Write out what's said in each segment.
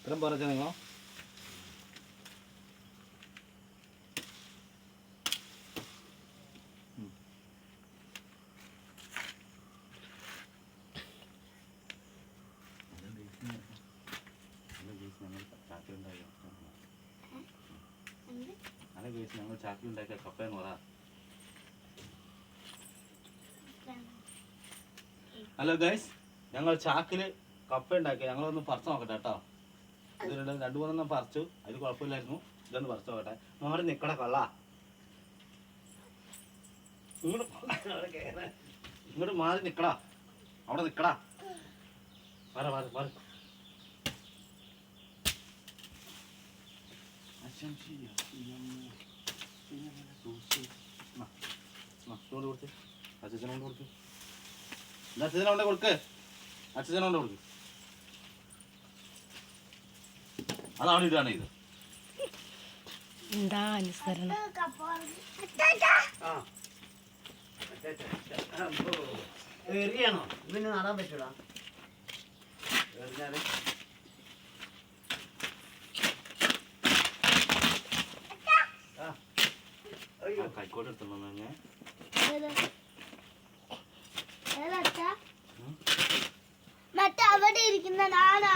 ഇത്രയും പറഞ്ഞ കേസ് ഞങ്ങൾ ചാക്കി ഉണ്ടാക്കിയ പറ ഹലോ ഗൈസ് ഞങ്ങൾ ചാക്കിൽ കപ്പ ഉണ്ടാക്കി ഞങ്ങളൊന്ന് പറിച്ചു നോക്കട്ടെ കേട്ടോ. ഇത് രണ്ട് മൂന്നെണ്ണം പറിച്ചു അതിൽ കുഴപ്പമില്ലായിരുന്നു ഇതൊന്ന് പറിച്ചു നോക്കട്ടെ മാറി നിക്കട കള്ള ഇങ്ങോട്ട് മാറി നിക്കടാ അവിടെ നിക്കടാ മാറി മാറി ചോറ് കൊടുത്ത് അച്ഛനോണ്ട് കൊടുത്ത് അച്ഛനോണ്ട് കൊടുക്ക് അച്ഛനോണ്ട് കൊടുക്ക് അതവിടെ ഇതാണ് ഇത്. എന്താ അനുസരണം എറിയണോ പിന്നെ നടാൻ പറ്റൂടാ എറിഞ്ഞാൽ ആ കൈക്കോട്ട് എടുത്തോളൂ ഞാൻ മറ്റേ അവിടെ ഇരിക്കുന്ന തൊട്ടതാ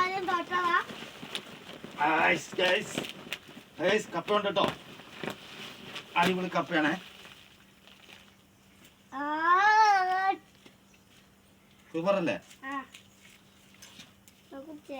ഗൈസ് ഗൈസ് ഗൈസ് കപ്പ ഉണ്ട് കേട്ടോ. അടിപൊളി കപ്പയാണേ. ആ. സൂപ്പർ അല്ലേ ആ. നമുക്ക്